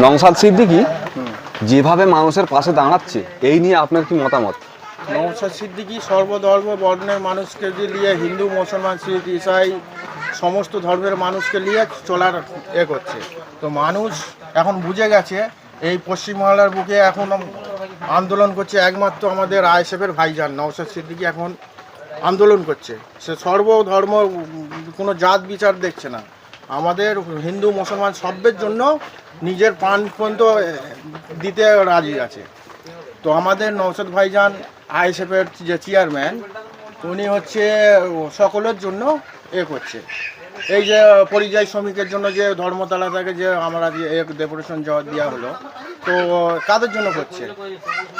নংসাদ সিদ্দিকি যেভাবে মানুষের পাশে দাঁড়াচ্ছে, এই নিয়ে আপনার কি মতামত? নৌসাদ সিদ্দিকি সর্বধর্ম বর্ণের মানুষকে নিয়ে হিন্দু, মুসলমান, শিখ, ইসাই সমস্ত ধর্মের মানুষকে নিয়ে চলার এ করছে। তো মানুষ এখন বুঝে গেছে, এই পশ্চিমবাংলার বুকে এখন আন্দোলন করছে একমাত্র আমাদের আইএসএফের ভাইজান নৌসাদ সিদ্দিকি এখন আন্দোলন করছে। সে সর্বধর্ম কোনো জাত বিচার দেখছে না। আমাদের হিন্দু মুসলমান সবের জন্য নিজের প্রাণ পর্যন্ত দিতে রাজি আছে। তো আমাদের নৌসদ ভাইজান আইএসএফের যে চেয়ারম্যান উনি হচ্ছে সকলের জন্য এ করছে। এই যে পরিযায়ী শ্রমিকের জন্য যে ধর্মতলা থেকে যে আমরা যে ডেপুটেশন দেওয়া হলো তো কাদের জন্য করছে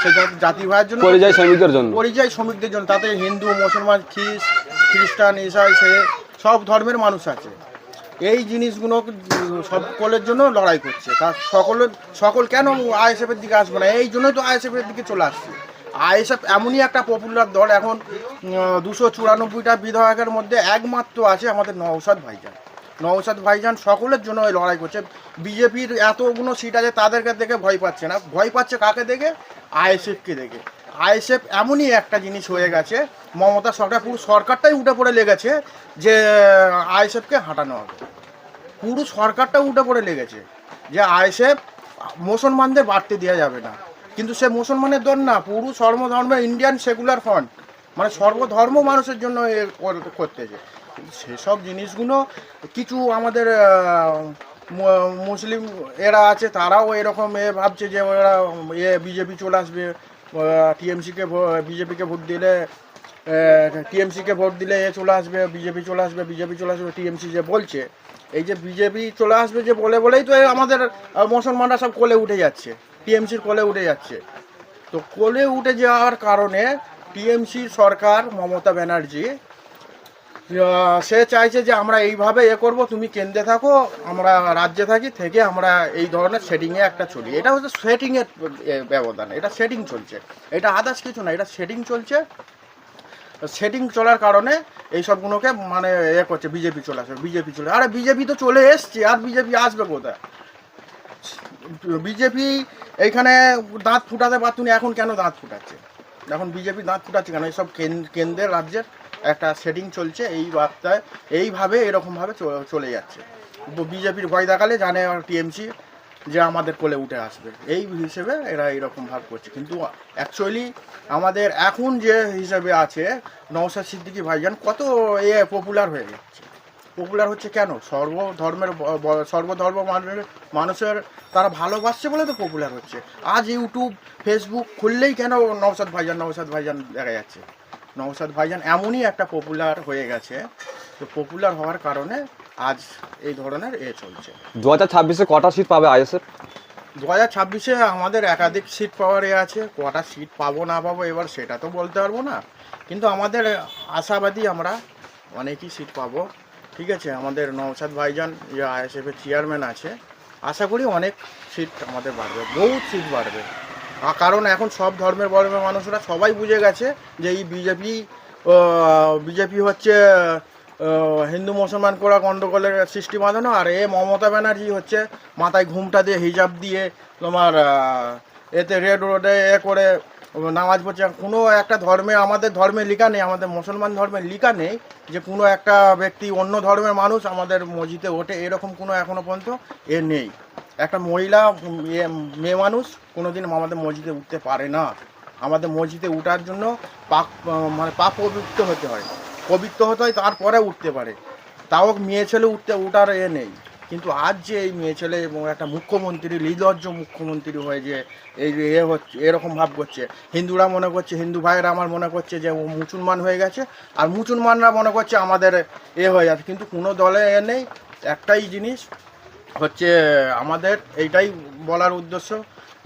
সেটা জাতি ভাইয়ের জন্য পরিযায়ী শ্রমিকের জন্য। পরিযায়ী শ্রমিকদের জন্য তাতে হিন্দু মুসলমান খ্রিস্ট খ্রিস্টান ইসাই সে সব ধর্মের মানুষ আছে। এই জিনিসগুলো সকলের জন্য লড়াই করছে। তার সকলের সকল কেন আইএসএফের দিকে আসবে না? এই জন্যই তো আইএসএফের দিকে চলে আসছে। আইএসএফ এমনই একটা পপুলার দল এখন দুশো চুরানব্বইটা বিধায়কের মধ্যে একমাত্র আছে আমাদের নওসাদ ভাইজান। নওসাদ ভাইজান সকলের জন্য লড়াই করছে। বিজেপির এতগুলো সিট আছে তাদেরকে দেখে ভয় পাচ্ছে না। ভয় পাচ্ছে কাকে দেখে? আইএসএফকে দেখে। আইএসএফ এমনই একটা জিনিস হয়ে গেছে, মমতা সরকার, পুরো সরকারটাই উঠে পড়ে লেগেছে যে আইএসএফকে হাঁটানো হবে। পুরো সরকারটা উঠে পড়ে লেগেছে যে আইএসএফ মুসলমানদের বাড়তে দেওয়া যাবে না। কিন্তু সে মুসলমানের দল না, পুরো সর্বধর্মের ইন্ডিয়ান সেকুলার ফ্রন্ট মানে সর্বধর্ম মানুষের জন্য করতেছে। সেসব জিনিসগুলো কিছু আমাদের মুসলিম এরা আছে, তারাও এরকম এ ভাবছে যে ওরা এ বিজেপি চলে আসবে। টিএমসিকে বিজেপিকে ভোট দিলে টিএমসিকে ভোট দিলে এ চলে আসবে বিজেপি চলে আসবে বিজেপি চলে আসবে টিএমসি যে বলছে, এই যে বিজেপি চলে আসবে যে বলে বলেই তো আমাদের মুসলমানরা সব কোলে উঠে যাচ্ছে টিএমসির কোলে উঠে যাচ্ছে। তো কোলে উঠে যাওয়ার কারণে টিএমসি সরকার মমতা ব্যানার্জি সে চাইছে যে আমরা এইভাবে এ করব, তুমি কেন্দ্রে থাকো, আমরা রাজ্যে থাকি, থেকে আমরা এই ধরনের সেটিংয়ে একটা চলি। এটা হচ্ছে সেটিংয়ের ব্যবধান, এটা সেটিং চলছে। এটা আদার্স কিছু না, এটা সেটিং চলছে। সেটিং চলার কারণে এই সবগুলোকে মানে এ করছে, বিজেপি চলে আসবে, বিজেপি চলে আরে বিজেপি তো চলে এসছে, আর বিজেপি আসবে কোথায়? বিজেপি এইখানে দাঁত ফুটাতে পারতুনি এখন কেন দাঁত ফুটাচ্ছে? এখন বিজেপি দাঁত ফুটাচ্ছে কেন? এইসব কেন- কেন্দ্রের, রাজ্যের একটা সেটিং চলছে এই বার্তায়, এইভাবে, এরকমভাবে চলে যাচ্ছে। বিজেপির ভয় দেখালে জানে টিএমসি যে আমাদের কোলে উঠে আসবে। এই হিসেবে এরা এইরকম ভাব করছে। কিন্তু অ্যাকচুয়ালি আমাদের এখন যে হিসেবে আছে, নওশাদ সিদ্দিকী ভাইজান কত এ পপুলার হয়ে যাচ্ছে পপুলার হচ্ছে কেন? সর্বধর্মের সর্বধর্ম মানুষের মানুষের তারা ভালোবাসছে বলে তো পপুলার হচ্ছে। আজ ইউটিউব ফেসবুক খুললেই কেন নওশাদ ভাইজান নওশাদ ভাইজান দেখা যাচ্ছে? নওশাদ ভাইজান এমনই একটা পপুলার হয়ে গেছে তো পপুলার হওয়ার কারণে আজ এই ধরনের এ চলছে। দু হাজার ছাব্বিশে কটা সিট পাবে আইএসএফ দু হাজার ছাব্বিশে আমাদের একাধিক সিট পাওয়ার এ আছে কটা সিট পাবো না পাবো এবার সেটা তো বলতে পারব না। কিন্তু আমাদের আশাবাদী আমরা অনেকই সিট পাবো ঠিক আছে? আমাদের নৌসাদ ভাইজান যে আইএসএফের চেয়ারম্যান আছে। আশা করি অনেক সিট আমাদের বাড়বে বহুত সিট বাড়বে। কারণ এখন সব ধর্মের বর্মের মানুষরা সবাই বুঝে গেছে যে এই বিজেপি বিজেপি হচ্ছে হিন্দু মুসলমান করা গণ্ডগোলের সৃষ্টি বাঁধানো, আর এ মমতা ব্যানার্জি হচ্ছে মাথায় ঘুমটা দিয়ে, হিজাব দিয়ে তোমার এতে রেড রোডে এ করে নামাজ পড়ছে। কোনো একটা ধর্মে, আমাদের ধর্মে লিখা নেই, আমাদের মুসলমান ধর্মে লিখা নেই যে কোনো একটা ব্যক্তি অন্য ধর্মের মানুষ আমাদের মসজিদে ওঠে, এরকম কোনো এখনও পর্যন্ত এ নেই। একটা মহিলা এ মেয়ে মানুষ কোনোদিন আমাদের মসজিদে উঠতে পারে না। আমাদের মসজিদে উঠার জন্য পাক মানে পাপ পবিত্র হতে হয়। পবিত্র হতে হয়, তারপরে উঠতে পারে। তাও মেয়ে ছেলে উঠতে, উঠার এ নেই। কিন্তু আজ যে এই মেয়ে ছেলে এবং একটা মুখ্যমন্ত্রী, নির্লজ্জ মুখ্যমন্ত্রী হয়ে যে এই যে এ হচ্ছে, এরকম ভাব করছে। হিন্দুরা মনে করছে, হিন্দু ভাইয়েরা আমার মনে করছে যে ও মুসলমান হয়ে গেছে। আর মুসলমানরা মনে করছে আমাদের এ হয়ে যাচ্ছে। কিন্তু কোনো দলে এ নেই। একটাই জিনিস হচ্ছে, আমাদের এইটাই বলার উদ্দেশ্য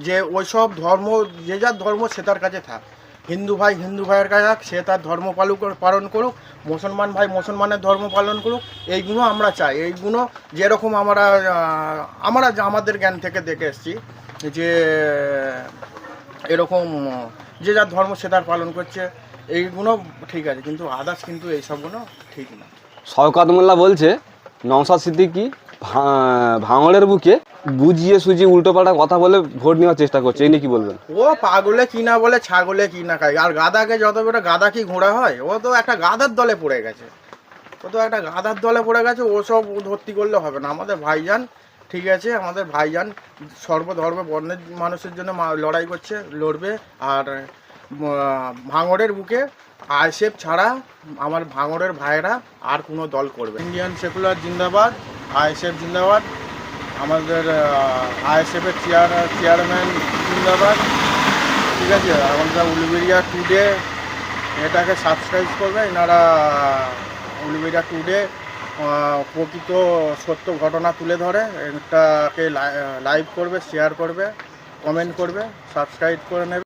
যে ওইসব ধর্ম, যে যার ধর্ম সে তার কাছে থাক। হিন্দু ভাই হিন্দু ভাইয়ের কাছে থাক, সে তার ধর্ম পালন পালন করুক, মুসলমান ভাই মুসলমানের ধর্ম পালন করুক এইগুলো আমরা চাই। এইগুলো যেরকম আমরা আমরা আমাদের জ্ঞান থেকে দেখে এসেছি যে, এরকম, যে যার ধর্ম সে তার পালন করছে এইগুলো ঠিক আছে। কিন্তু আদার্স কিন্তু এইসবগুলো ঠিক না। শওকাত মোল্লা বলছে, নওশাদ সিদ্দিকি ভাঙড়ের বুকে বুঝিয়ে সুজিয়ে উল্টোপাল্টা কথা বলে ভোট নেওয়ার চেষ্টা করছে। এই কি বলবেন? ও পাগলে কি না বলে, ছাগলে কি না খায়। আর গাদাকে যত বেটা গাদা কি ঘোড়া হয়, ও তো একটা গাদার দলে পড়ে গেছে। ও তো একটা গাদার দলে পড়ে গেছে, ও সব ভর্তি করলে হবে না। আমাদের ভাইজান, ঠিক আছে, আমাদের ভাইজান সর্বধর্ম বর্ণের মানুষের জন্য লড়াই করছে, লড়বে। আর ভাঙড়ের বুকে আইসেফ ছাড়া আমার ভাঙড়ের ভাইয়েরা আর কোনো দল করবে ইন্ডিয়ান সেকুলার জিন্দাবাদ, আইএসএফ জিন্দাবাদ, আমাদের আইএসএফের চেয়ার, চেয়ারম্যান জিন্দাবাদ। ঠিক আছে, আমাদের উলুবেরিয়া টুডে এটাকে সাবস্ক্রাইব করবে। এনারা উলুবেরিয়া টুডে প্রকৃত সত্য ঘটনা তুলে ধরে। এটাকে লাইভ করবে শেয়ার করবে কমেন্ট করবে সাবস্ক্রাইব করে নেবে।